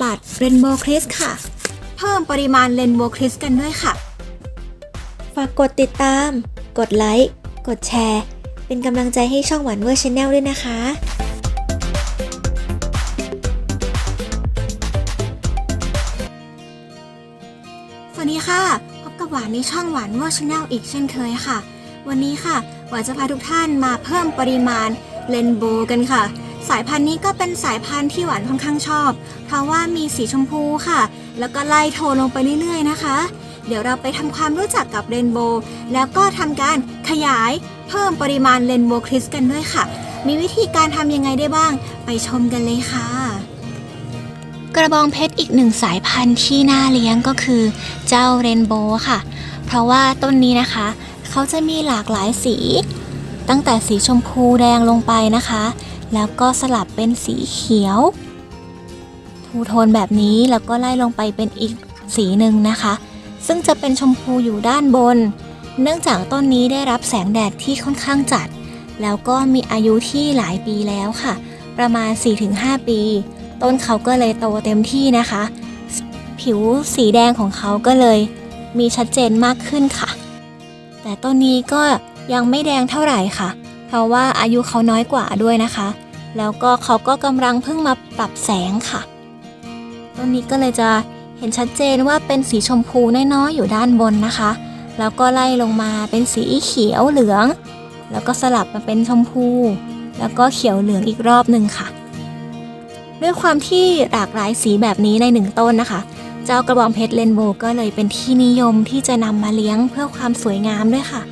ปัดเรนโบว์คริสค่ะ เพิ่มปริมาณเรนโบว์คริสกันด้วยค่ะ ฝากกดติดตาม กดไลค์ กดแชร์ เป็นกำลังใจให้ช่องหวานเวอร์ชแนลด้วยนะคะสวัสดีค่ะ พบกับหวานในช่องหวานว่าชแนลอีกเช่นเคยค่ะ วันนี้ค่ะ หวานจะพาทุกท่านมาเพิ่มปริมาณเรนโบกันค่ะ สายพันธุ์นี้ก็เป็นสายพันธุ์ที่หวานค่อนข้างชอบ เพราะว่ามีสีชมพูค่ะ แล้วก็ไล่โทนลงไปเรื่อยๆนะคะ เดี๋ยวเราไปทำความรู้จักกับเรนโบว์แล้วก็ทำการขยายเพิ่มปริมาณเรนโบว์คริสกันด้วยค่ะ มีวิธีการทำยังไงได้บ้าง ไปชมกันเลยค่ะ กระบองเพชรอีกหนึ่งสายพันธุ์ที่น่าเลี้ยงก็คือ เจ้าเรนโบว์ค่ะ เพราะว่าต้นนี้นะคะ เขาจะมีหลากหลายสี ตั้งแต่สีชมพูแดงลงไปนะคะ แล้วก็สลับเป็นสีเขียวูโทนแบบนี้แล้วก็ไล่ลงไปเป็นอีกสีหนึ่งนะคะ ซึ่งจะเป็นชมพูอยู่ด้านบน เนื่องจากต้นนี้ได้รับแสงแดดที่ค่อนข้างจัด แล้วก็มีอายุที่หลายปีแล้วค่ะ ประมาณ 4-5 ปี ต้นเขาก็เลยโตเต็มที่นะคะ ผิวสีแดงของเขาก็เลยมีชัดเจนมากขึ้นค่ะ แต่ต้นนี้ก็ยังไม่แดงเท่าไหร่ค่ะ เพราะว่าอายุเขาน้อยกว่าด้วยนะคะ แล้วก็เขาก็กำลังเพิ่งมาปรับแสงค่ะ ต้นนี้ก็เลยจะเห็นชัดเจนว่าเป็นสีชมพูน้อยๆอยู่ด้านบนนะคะ แล้วก็ไล่ลงมาเป็นสีเขียวเหลือง แล้วก็สลับมาเป็นชมพู แล้วก็เขียวเหลืองอีกรอบหนึ่งค่ะ ด้วยความที่หลากหลายสีแบบนี้ในหนึ่งต้นนะคะ เจ้ากระบองเพชรเรนโบว์ก็เลยเป็นที่นิยมที่จะนำมาเลี้ยงเพื่อความสวยงามด้วยค่ะ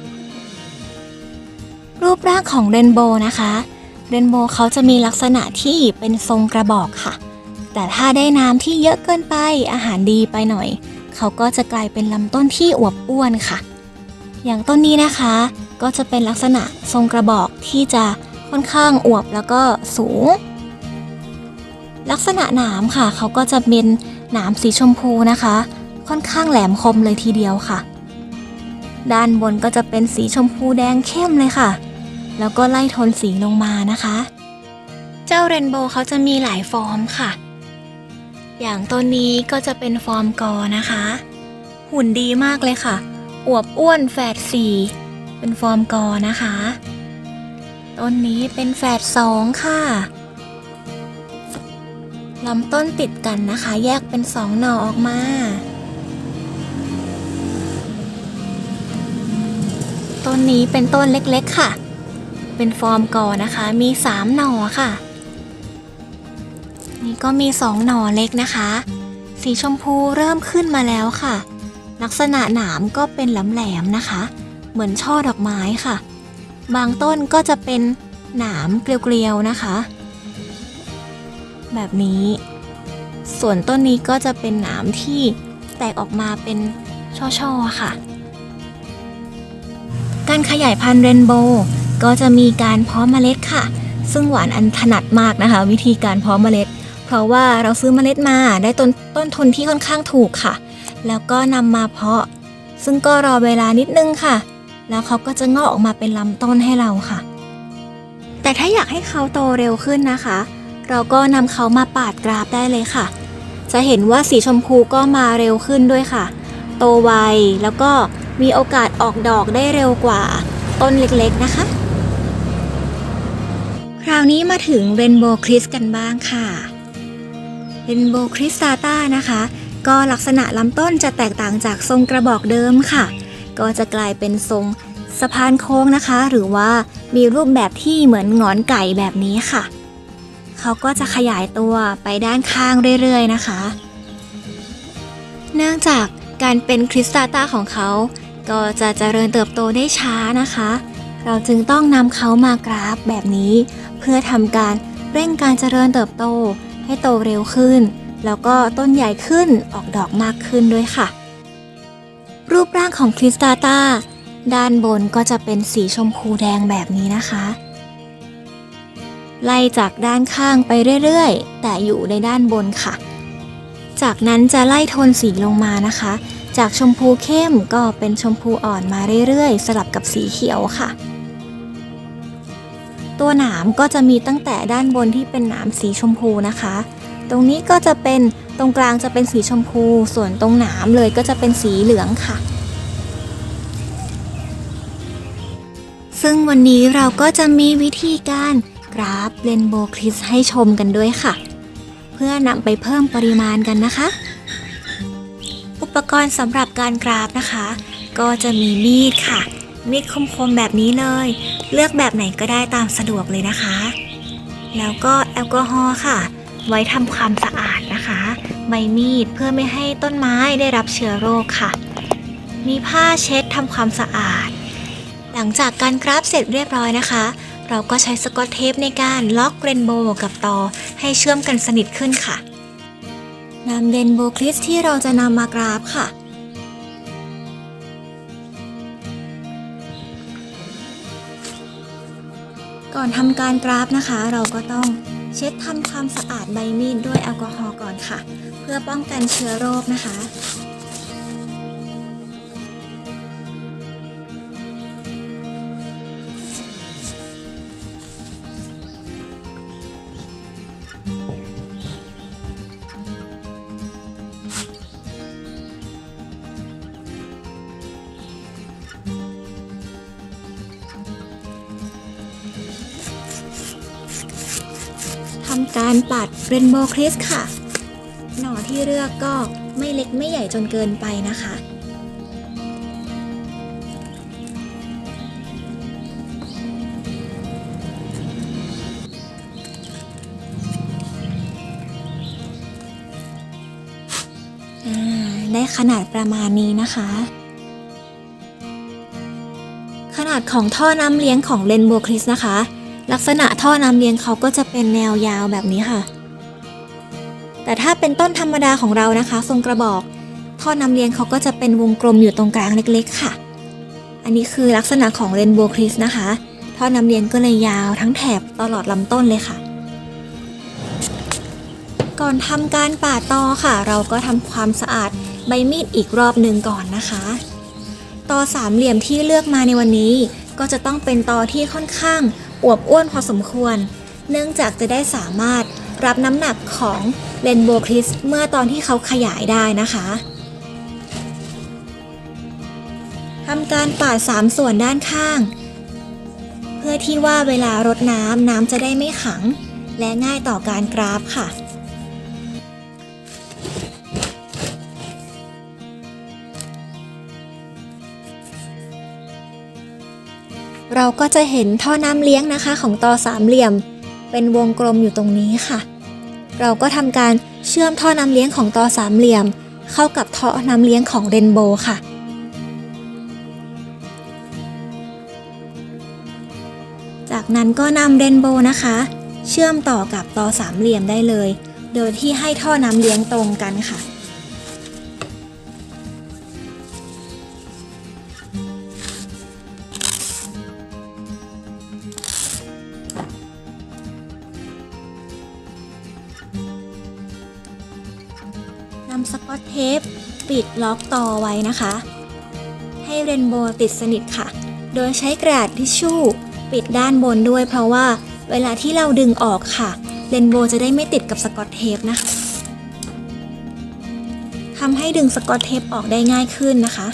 รูปร่างของเรนโบว์นะคะ เรนโบว์เขาจะมีลักษณะที่เป็นทรงกระบอกค่ะ แต่ถ้าได้น้ำที่เยอะเกินไปอาหารดีไปหน่อย เขาก็จะกลายเป็นลำต้นที่อวบอ้วนค่ะ อย่างต้นนี้นะคะ ก็จะเป็นลักษณะทรงกระบอกที่จะค่อนข้างอวบแล้วก็สูง ลักษณะหนามค่ะ เขาก็จะเป็นหนามสีชมพูนะคะ ค่อนข้างแหลมคมเลยทีเดียวค่ะ ด้านบนก็จะเป็นสีชมพูแดงเข้มเลยค่ะ แล้วก็ไล่โทนสีลงมานะคะ เจ้าเรนโบว์เขาจะมีหลายฟอร์มค่ะ อย่างต้นนี้ก็จะเป็นฟอร์มกอนะคะ หุ่นดีมากเลยค่ะ อวบอ้วนแฝดสี่เป็นฟอร์มกอนะคะ ต้นนี้เป็นแฝดสองค่ะลำต้นติดกันนะคะ แยกเป็นสองหน่อออกมาต้นนี้เป็นต้นเล็กๆค่ะ เป็นฟอร์มกอนะคะ มีสามหน่อค่ะ ก็มีสองหน่อเล็กนะคะ สีชมพูเริ่มขึ้นมาแล้วค่ะ ลักษณะหนามก็เป็นแหลมๆนะคะ เหมือนช่อดอกไม้ค่ะ บางต้นก็จะเป็นหนามเกลียวๆนะคะ แบบนี้ ส่วนต้นนี้ก็จะเป็นหนามที่แตกออกมาเป็นช่อๆค่ะ การขยายพันธุ์เรนโบว์ก็จะมีการเพาะเมล็ดค่ะ ซึ่งหวานอันถนัดมากนะคะ วิธีการเพาะเมล็ด ราะว่าเราซื้อเมล็ดมาได้ต้นต้นทุนที่ค่อนข้างถูกค่ะ แล้วก็นำมาเพาะ ซึ่งก็รอเวลานิดนึงค่ะ แล้วเขาก็จะงอกออกมาเป็นลำต้นให้เราค่ะ แต่ถ้าอยากให้เขาโตเร็วขึ้นนะคะ เราก็นำเขามาปาดกราฟได้เลยค่ะ จะเห็นว่าสีชมพูก็มาเร็วขึ้นด้วยค่ะ โตไวแล้วก็มีโอกาสออกดอกได้เร็วกว่า ต้นเล็กๆนะคะ คราวนี้มาถึงเรนโบว์คริสกันบ้างค่ะ เรนโบคริสตาตานะคะ ก็ลักษณะลำต้นจะแตกต่างจากทรงกระบอกเดิมค่ะ ก็จะกลายเป็นทรงสะพานโค้งนะคะ หรือว่ามีรูปแบบที่เหมือนงอนไก่แบบนี้ค่ะ เขาก็จะขยายตัวไปด้านข้างเรื่อยๆนะคะ เนื่องจากการเป็นคริสตาตาของเขา ก็จะเจริญเติบโตได้ช้านะคะ เราจึงต้องนำเขามากราฟแบบนี้ เพื่อทำการเร่งการเจริญเติบโต ให้โตเร็วขึ้น แล้วก็ต้นใหญ่ขึ้นออกดอกมากขึ้นด้วยค่ะ รูปร่างของคริสตาตาด้านบนก็จะเป็นสีชมพูแดงแบบนี้นะคะ ไล่จากด้านข้างไปเรื่อยๆ แต่อยู่ในด้านบนค่ะ จากนั้นจะไล่โทนสีลงมานะคะ จากชมพูเข้มก็เป็นชมพูอ่อนมาเรื่อยๆ สลับกับสีเขียวค่ะ ตัวหนามก็จะมีตั้งแต่ด้านบนที่เป็นหนามสีชมพูนะคะ ตรงนี้ก็จะเป็นตรงกลางจะเป็นสีชมพู ส่วนตรงหนามเลยก็จะเป็นสีเหลืองค่ะ ซึ่งวันนี้เราก็จะมีวิธีการกราฟเรนโบว์คริสให้ชมกันด้วยค่ะ เพื่อนำไปเพิ่มปริมาณกันนะคะ อุปกรณ์สำหรับการกราฟนะคะ ก็จะมีมีดค่ะ มีดคมๆแบบนี้เลย เลือกแบบไหนก็ได้ตามสะดวกเลยนะคะ แล้วก็แอลกอฮอล์ค่ะ ไว้ทำความสะอาดนะคะ ใบมีดเพื่อไม่ให้ต้นไม้ได้รับเชื้อโรคค่ะ มีผ้าเช็ดทำความสะอาด หลังจากการกราฟเสร็จเรียบร้อยนะคะ เราก็ใช้สกอตเทปในการล็อกเรนโบว์กับตอให้เชื่อมกันสนิทขึ้นค่ะนำเรนโบว์คริสที่เราจะนำมากราฟค่ะ อนทำการกราฟนะคะ เราก็ต้องเช็ดทำความสะอาดใบมีดด้วยแอลกอฮอล์ก่อนค่ะ เพื่อป้องกันเชื้อโรคนะคะ การปัดเรนโบว์คริสค่ะ หน่อที่เลือกก็ไม่เล็กไม่ใหญ่จนเกินไปนะคะ ได้ขนาดประมาณนี้นะคะ ขนาดของท่อน้ำเลี้ยงของเรนโบว์คริสนะคะ ลักษณะท่อน้ำเลี้ยงเขาก็จะเป็นแนวยาวแบบนี้ค่ะ แต่ถ้าเป็นต้นธรรมดาของเรานะคะ ทรงกระบอก ท่อน้ำเลี้ยงเขาก็จะเป็นวงกลมอยู่ตรงกลางเล็กๆ ค่ะ อันนี้คือลักษณะของเรนโบว์คริสนะคะ ท่อน้ำเลี้ยงก็เลยยาวทั้งแถบตลอดลำต้นเลยค่ะ ก่อนทำการปาตอค่ะ เราก็ทำความสะอาดใบมีดอีกรอบหนึ่งก่อนนะคะตอสามเหลี่ยมที่เลือกมาในวันนี้ ก็จะต้องเป็นตอที่ค่อนข้าง อวบอ้วนพอสมควร เนื่องจากจะได้สามารถรับน้ำหนักของเรนโบว์คริสเมื่อตอนที่เขาขยายได้นะคะทำการปาดสามส่วนด้านข้าง เพื่อที่ว่าเวลารดน้ำน้ำจะได้ไม่ขัง และง่ายต่อการกราฟค่ะ เราก็จะเห็นท่อน้ำเลี้ยงนะคะ ของตอสามเหลี่ยม เป็นวงกลมอยู่ตรงนี้ค่ะ เราก็ทำการเชื่อมท่อน้ำเลี้ยงของตอสามเหลี่ยม เข้ากับท่อน้ำเลี้ยงของเรนโบว์ค่ะจากนั้นก็นำเรนโบว์นะคะ เชื่อมต่อกับตอสามเหลี่ยมได้เลย โดยที่ให้ท่อน้ำเลี้ยงตรงกันค่ะ ล็อกต่อไว้นะคะ ให้เรนโบว์ติดสนิทค่ะ โดยใช้กระดาษทิชชู่ปิดด้านบนด้วย เพราะว่าเวลาที่เราดึงออกค่ะเรนโบว์จะได้ไม่ติดกับสกอตเทปนะคะทำให้ดึงสกอตเทปออกได้ง่ายขึ้นนะคะ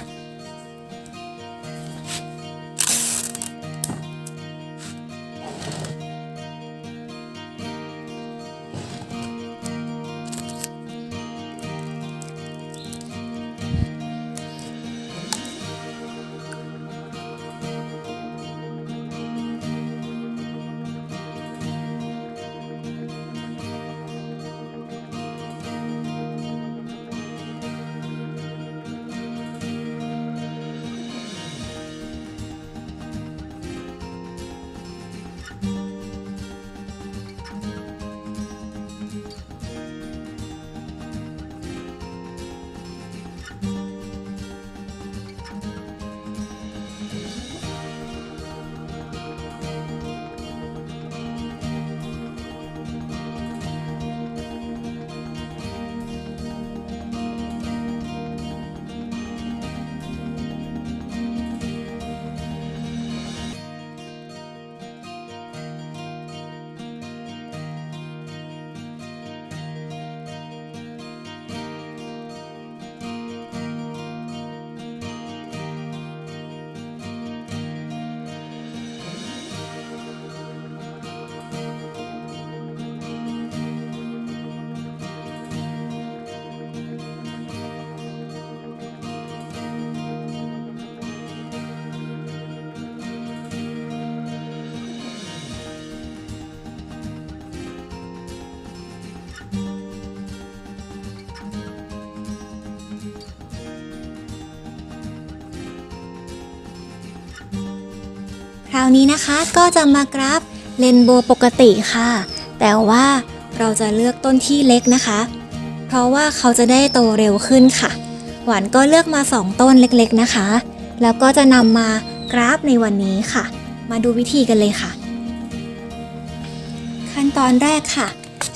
ราวนี้นะคะก็จะมากราฟเรนโบปกติค่ะ แต่ว่าเราจะเลือกต้นที่เล็กนะคะ เพราะว่าเขาจะได้โตเร็วขึ้นค่ะ หวานก็เลือกมา 2 ต้นเล็กๆนะคะ แล้วก็จะนำมากราฟในวันนี้ค่ะ มาดูวิธีกันเลยค่ะ ขั้นตอนแรกค่ะ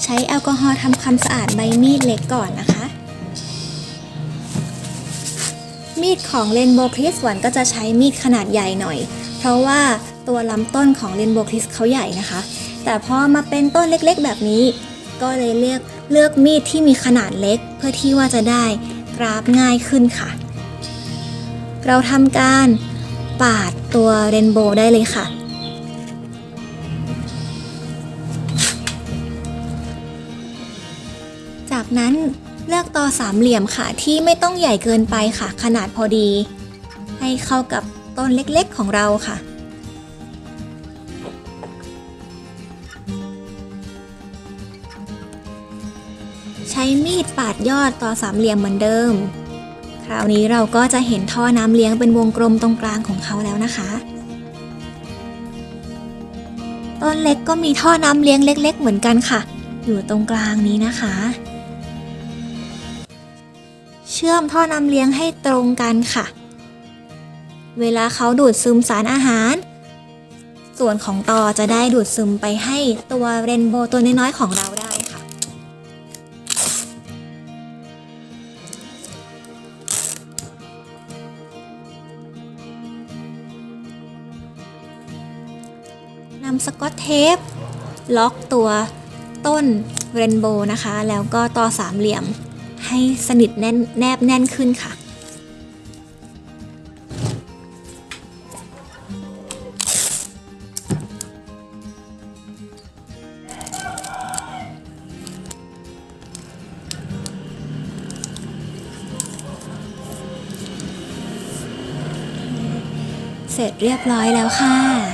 ใช้แอลกอฮอล์ทำความสะอาดใบมีดเล็กก่อนนะคะ มีดของเรนโบคริสหวานก็จะใช้มีดขนาดใหญ่หน่อย เพราะว่า ตัวลำต้นของเรนโบว์คริสเขาใหญ่นะคะ แต่พอมาเป็นต้นเล็กๆแบบนี้ ก็เลยเลือกเลือกมีดที่มีขนาดเล็ก เพื่อที่ว่าจะได้กราฟง่ายขึ้นค่ะ เราทำการปาดตัวเรนโบว์ได้เลยค่ะจากนั้นเลือกต่อสามเหลี่ยมค่ะที่ไม่ต้องใหญ่เกินไปค่ะ ขนาดพอดี ให้เข้ากับต้นเล็กๆของเราค่ะ มีดปาดยอดต่อสามเหลี่ยมเหมือนเดิม คราวนี้เราก็จะเห็นท่อน้ำเลี้ยงเป็นวงกลมตรงกลางของเขาแล้วนะคะ ต้นเล็กก็มีท่อน้ำเลี้ยงเล็ก ๆ เหมือนกันค่ะ อยู่ตรงกลางนี้นะคะ เชื่อมท่อน้ำเลี้ยงให้ตรงกันค่ะ เวลาเขาดูดซึมสารอาหาร ส่วนของตอจะได้ดูดซึมไปให้ตัวเรนโบว์ตัวน้อยๆของเราได้ สกอตเทป ล็อกตัวต้นเรนโบว์นะคะ แล้วก็ต่อสามเหลี่ยมให้สนิทแน่นแนบแน่นขึ้นค่ะ เสร็จเรียบร้อยแล้วค่ะ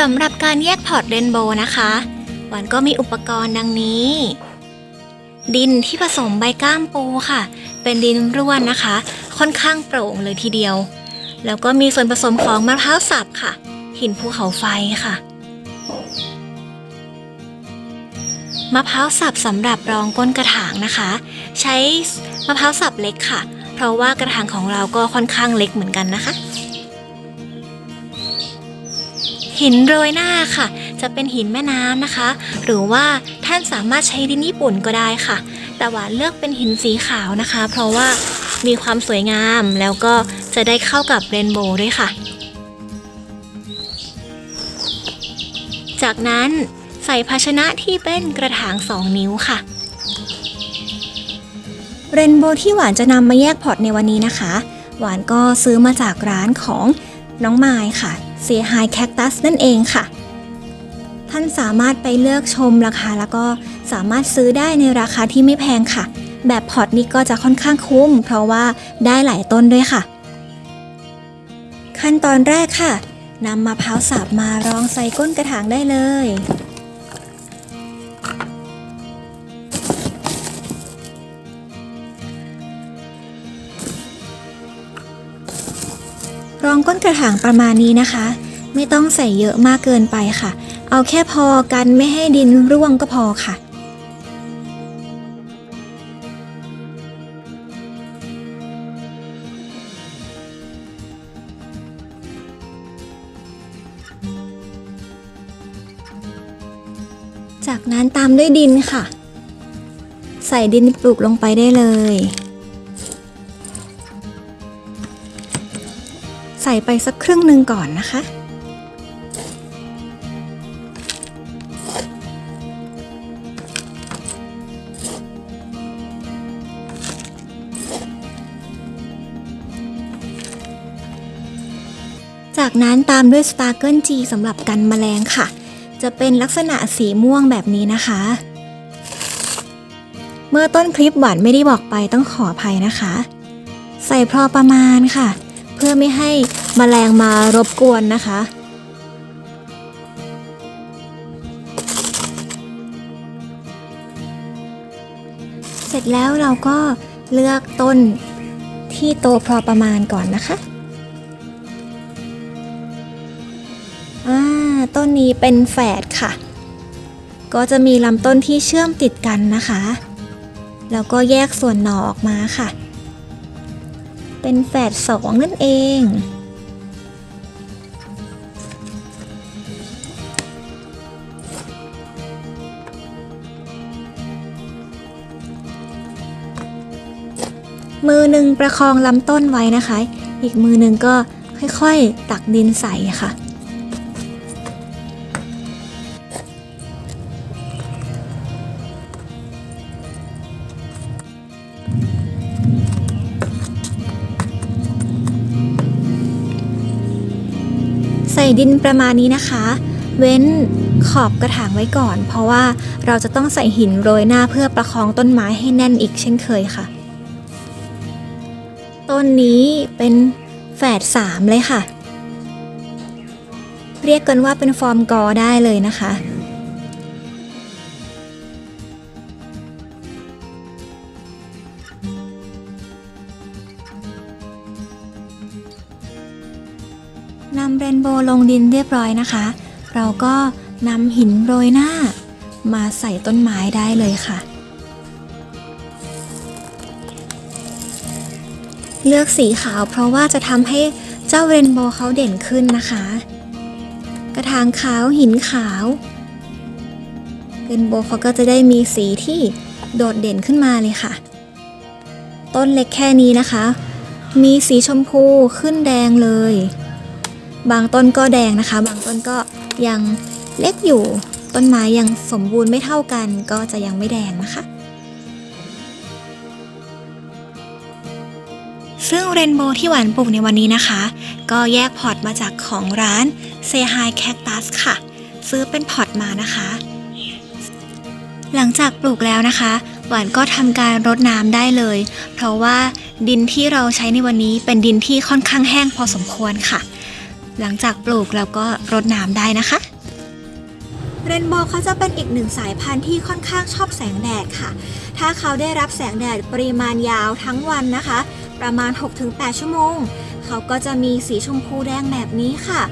สำหรับการแยกพอร์ตเรนโบว์นะคะ หวานก็มีอุปกรณ์ดังนี้ ดินที่ผสมใบก้ามปูค่ะ เป็นดินร่วนนะคะ ค่อนข้างโปร่งเลยทีเดียว แล้วก็มีส่วนผสมของมะพร้าวสับค่ะ หินภูเขาไฟค่ะมะพร้าวสับสำหรับรองก้นกระถางนะคะ ใช้มะพร้าวสับเล็กค่ะ เพราะว่ากระถางของเราก็ค่อนข้างเล็กเหมือนกันนะคะ หินโรยหน้าค่ะ จะเป็นหินแม่น้ำนะคะ หรือว่าท่านสามารถใช้ดินญี่ปุ่นก็ได้ค่ะ แต่หวาเลือกเป็นหินสีขาวนะคะ เพราะว่ามีความสวยงามแล้วก็จะได้เข้ากับเรนโบว์ด้วยค่ะ จากนั้นใส่ภาชนะที่เป็นกระถาง 2 นิ้วค่ะ เรนโบว์ที่หวานจะนำมาแยกพอร์ตในวันนี้นะคะ หวานก็ซื้อมาจากร้านของน้องไมายค่ะ เซียไฮแคคตัสนั่นเองค่ะ ท่านสามารถไปเลือกชมราคาแล้วก็สามารถซื้อได้ในราคาที่ไม่แพงค่ะ แบบพอร์ตนี้ก็จะค่อนข้างคุ้ม เพราะว่าได้หลายต้นด้วยค่ะ ขั้นตอนแรกค่ะนำมะพร้าวสับมารองใส่ก้นกระถางได้เลย รองก้นกระถางประมาณนี้นะคะ ไม่ต้องใส่เยอะมากเกินไปค่ะ เอาแค่พอกันไม่ให้ดินร่วงก็พอค่ะจากนั้นตามด้วยดินค่ะ ใส่ดินปลูกลงไปได้เลย ใส่ไปสักครึ่งหนึ่งก่อนนะคะ จากนั้นตามด้วยสตาร์เกิลจีสำหรับกันแมลงค่ะ จะเป็นลักษณะสีม่วงแบบนี้นะคะ เมื่อต้นคลิปหวานไม่ได้บอกไปต้องขออภัยนะคะ ใส่พอประมาณค่ะ เพื่อไม่ให้มแมลงมารบกวนนะคะ เสร็จแล้วเราก็เลือกต้นที่โตพอประมาณก่อนนะคะต้นนี้เป็นแฝดค่ะ ก็จะมีลำต้นที่เชื่อมติดกันนะคะ แล้วก็แยกส่วนหน่อออกมาค่ะ เป็นแฝดสองนั่นเอง มือหนึ่งประคองลำต้นไว้นะคะ อีกมือหนึ่งก็ค่อยๆ ตักดินใส่ค่ะ ส่ดินประมาณนี้นะคะ เว้นขอบกระถางไว้ก่อน เพราะว่าเราจะต้องใส่หินโรยหน้าเพื่อประคองต้นไม้ให้แน่นอีกเช่นเคยค่ะ ต้นนี้เป็นแฝดสามเลยค่ะ เรียกกันว่าเป็นฟอร์มกอได้เลยนะคะำเรนโบว์ลงดินเรียบร้อยนะคะ เราก็นำหินโรยหน้า มาใส่ต้นไม้ได้เลยค่ะ เลือกสีขาวเพราะว่าจะทำให้เจ้าเรนโบว์เขาเด่นขึ้นนะคะ กระถางขาวหินขาว เรนโบว์เขาก็จะได้มีสีที่โดดเด่นขึ้นมาเลยค่ะ ต้นเล็กแค่นี้นะคะ มีสีชมพูขึ้นแดงเลย บางต้นก็แดงนะคะ บางต้นก็ยังเล็กอยู่ ต้นไม้ยังสมบูรณ์ไม่เท่ากัน ก็จะยังไม่แดงนะคะ ซึ่งเรนโบว์ที่หวานปลูกในวันนี้นะคะ ก็แยกพอร์ตมาจากของร้าน s e h i Cactus ค่ะ ซื้อเป็นพอร์ตมานะคะ หลังจากปลูกแล้วนะคะ หวานก็ทำการรดน้ำได้เลย เพราะว่าดินที่เราใช้ในวันนี้เป็นดินที่ค่อนข้างแห้งพอสมควรค่ะ หลังจากปลูกเราก็รดน้ำได้นะคะ เรนโบว์เขาจะเป็นอีกหนึ่งสายพันธุ์ที่ค่อนข้างชอบแสงแดดค่ะ ถ้าเขาได้รับแสงแดดปริมาณยาวทั้งวันนะคะ ประมาณ 6-8 ชั่วโมง เขาก็จะมีสีชมพูแดงแบบนี้ค่ะ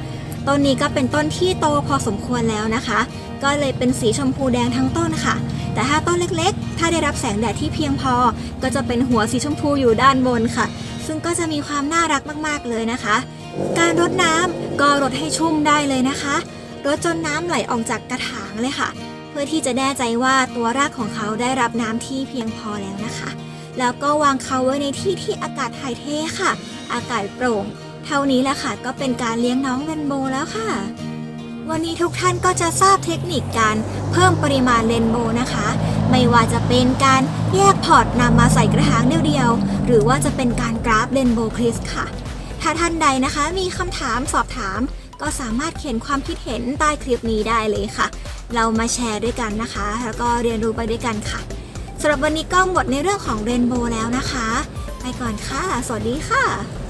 ต้นนี้ก็เป็นต้นที่โตพอสมควรแล้วนะคะ ก็เลยเป็นสีชมพูแดงทั้งต้นค่ะ แต่ถ้าต้นเล็กๆ ถ้าได้รับแสงแดดที่เพียงพอ ก็จะเป็นหัวสีชมพูอยู่ด้านบนค่ะ ซึ่งก็จะมีความน่ารักมากๆเลยนะคะ การรดน้ำก็รดให้ชุ่มได้เลยนะคะรดจนน้ำไหลออกจากกระถางเลยค่ะ เพื่อที่จะแน่ใจว่าตัวรากของเขาได้รับน้ำที่เพียงพอแล้วนะคะ แล้วก็วางเขาไว้ในที่ที่อากาศถ่ายเทค่ะ อากาศโปร่ง เท่านี้แหละค่ะก็เป็นการเลี้ยงน้องเรนโบว์แล้วค่ะ วันนี้ทุกท่านก็จะทราบเทคนิคการเพิ่มปริมาณเรนโบว์นะคะ ไม่ว่าจะเป็นการแยกพอร์ตนำมาใส่กระถางเดียวๆหรือว่าจะเป็นการกราฟเรนโบว์คริสค่ะ ถ้าท่านใดนะคะมีคำถามสอบถาม ก็สามารถเขียนความคิดเห็นใต้คลิปนี้ได้เลยค่ะ เรามาแชร์ด้วยกันนะคะ แล้วก็เรียนรู้ไปด้วยกันค่ะสำหรับวันนี้ก็หมดในเรื่องของเรนโบว์แล้วนะคะ ไปก่อนค่ะ สวัสดีค่ะ